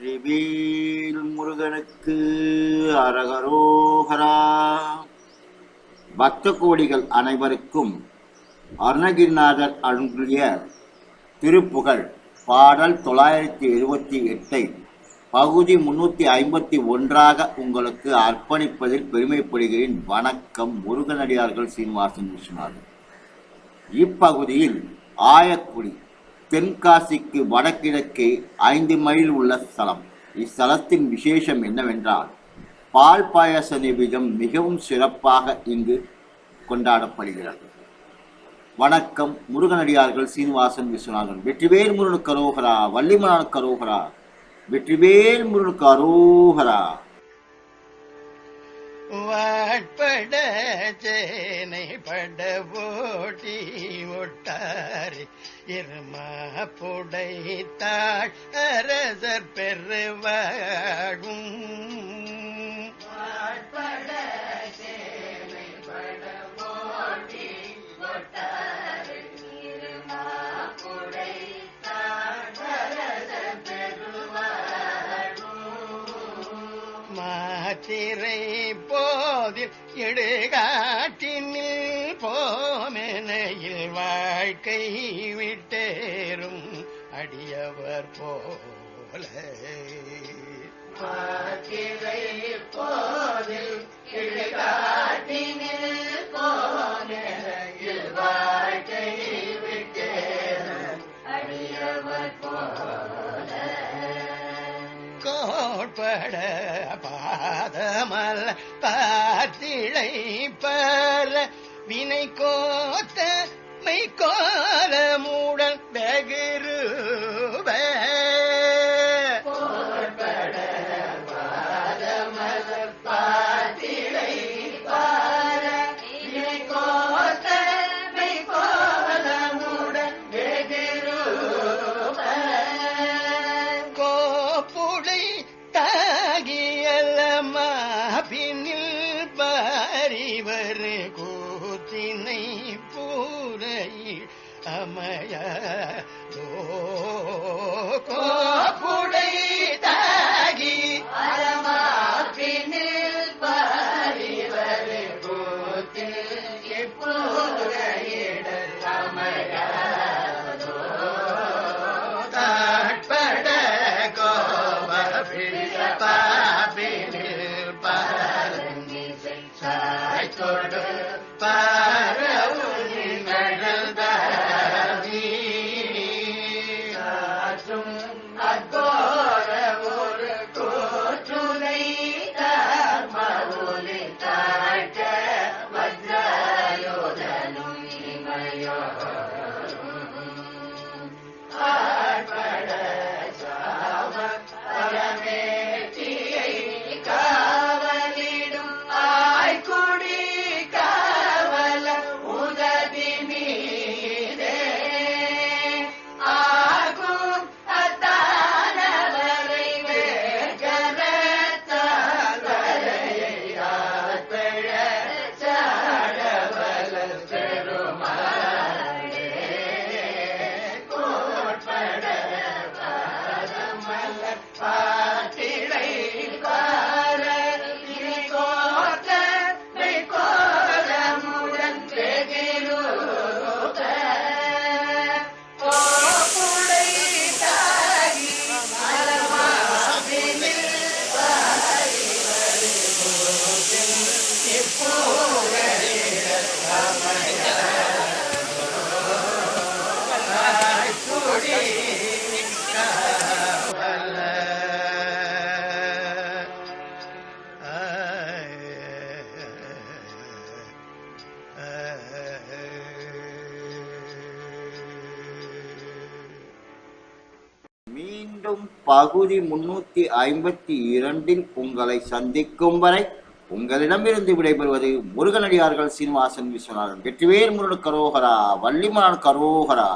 வெற்றிவேல் முருகனுக்கு அரகரோகரா பக்த கோடிகள் அனைவருக்கும் அருணகிரிநாதர் அருளிய திருப்புகழ் பாடல் தொள்ளாயிரத்தி எழுபத்தி எட்டை பகுதி முன்னூற்றி ஐம்பத்தி ஒன்றாக உங்களுக்கு அர்ப்பணிப்பதில் பெருமைப்படுகிறேன். வணக்கம். முருகனடியார்கள் சீனிவாசன் விஸ்வநாதன் இப்பகுதியில் ஆயக்குடி தென்காசிக்கு வடகிழக்கே ஐந்து மைல் உள்ள ஸ்தலம். இஸ்தலத்தின் விசேஷம் என்னவென்றால் பால் பாயச நிவேதம் மிகவும் சிறப்பாக இங்கு கொண்டாடப்படுகிறது. வணக்கம் முருகனடியார்கள் சீனிவாசன் விஸ்வநாதன். வெற்றிவேல் முருகனுக்கு அரோகரா வள்ளிமலானுக்கு அரோகரா வெற்றிவேல் முருகனுக்கு அரோகரா. வாட்பட சேனை பட ஓட்டி ஒட்டாரி இருமா புடைத்தாள் அரசர் பெருவாழும் சிறை போதில் இடுகாட்டினில் போமெனையில் வாழ்க்கை விட்டேரும் அடியவர் போல. போதில் இடுகாட்டினில் போ தோட்பட பாதமல் பாத்திளை பல வினை கோத்த மை கோல மூடல் வெகுரு பாதமல் பா பாரிவர் கூத்தினை பூரை அமய தோ Lord. மீண்டும் பகுதி முன்னூத்தி ஐம்பத்தி இரண்டில் உங்களை சந்திக்கும் வரை உங்களிடமிருந்து விடைபெறுவது முருகனடியார்கள் சீனிவாசன் விஸ்வநாதன். வெற்றிவேல் முருகன் கரோகரா வள்ளிமான் கரோகரா.